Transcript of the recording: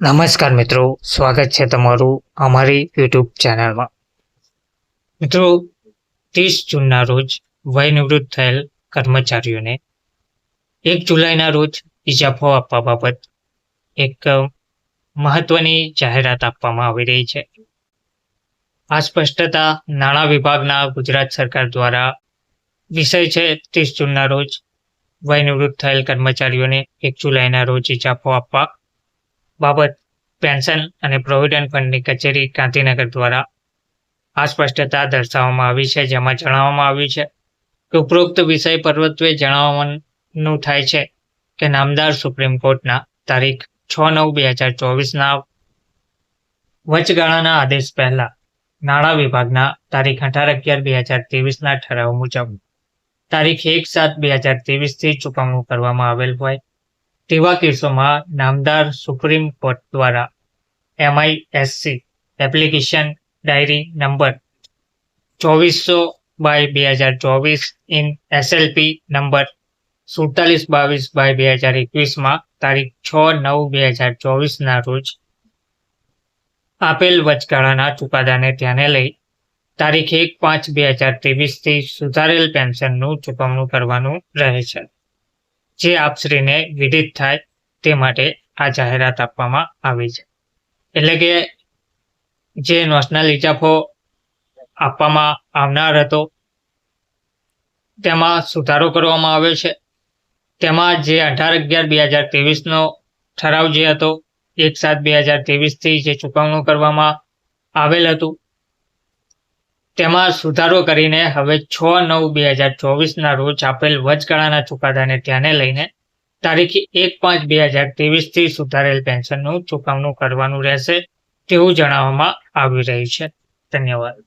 નમસ્કાર મિત્રો, સ્વાગત છે તમારું અમારી યુટ્યુબ ચેનલમાં. મિત્રો, ત્રીસ જૂનના રોજ વય નિવૃત્ત થયેલ કર્મચારીઓને એક જુલાઈના રોજ ઇજાફો આપવા બાબત એક મહત્વની જાહેરાત આપવામાં આવી રહી છે. આ સ્પષ્ટતા નાણાં વિભાગના ગુજરાત સરકાર દ્વારા વિષય છે ત્રીસ જૂનના રોજ વય નિવૃત્ત થયેલ કર્મચારીઓને એક જુલાઈના રોજ ઇજાફો આપવા બાબત પેન્શન અને પ્રોવિડન્ટ ફંડની કચેરી ગાંધીનગર દ્વારા આ સ્પષ્ટતા દર્શાવવામાં આવી છે, જેમાં જણાવવામાં આવ્યું છે કે ઉપરોક્ત વિષય પર્વત્વે જણાવવાનું થાય છે કે નામદાર સુપ્રીમ કોર્ટના તારીખ છ નવ બે હજાર ચોવીસના વચગાળાના આદેશ પહેલા નાણાં વિભાગના તારીખ અઢાર અગિયાર બે હજાર ત્રેવીસના ઠરાવ મુજબ તારીખ એક સાત બે હજાર ત્રેવીસથી ચૂકવણું કરવામાં આવેલ હોય તેવા કેસોમાં નામદાર સુપ્રીમ કોર્ટ દ્વારા એમઆઈએસસી એપ્લિકેશન ડાયરી નંબર ચોવીસો બાય બે હજાર ચોવીસ ઇન એસએલપી નંબર સુડતાલીસ બાવીસ બાય બે હજાર એકવીસમાં તારીખ છ નવ બે હજાર ચોવીસના રોજ આપેલ વચગાળાના ચુકાદાને ધ્યાને લઈ તારીખ એક પાંચ બે હજાર ત્રેવીસથી સુધારેલ પેન્શનનું ચૂકવણું કરવાનું રહે છે. જે આપશ્રીને વિદિત થાય તે માટે આ જાહેરાત આપવામાં આવી છે. એટલે કે જે નેશનલ ઇજાફો આપવામાં આવનાર હતો, તેમાં સુધારો કરવામાં આવ્યો છે. તેમાં જે અઢાર અગિયાર બે હજાર ત્રેવીસનો ઠરાવ જે હતો, એક સાત બે હજાર ત્રેવીસથી જે ચૂકવણું કરવામાં આવેલ હતું તેમાં સુધારો કરીને હવે છ નવ બે હજાર ચોવીસના રોજ આપેલ વચગાળાના ચુકાદાને ધ્યાને લઈને તારીખ એક પાંચ બે હજાર ત્રેવીસથી સુધારેલ પેન્શનનું ચુકવણું કરવાનું રહેશે તેવું જણાવવામાં આવી રહ્યું છે. ધન્યવાદ.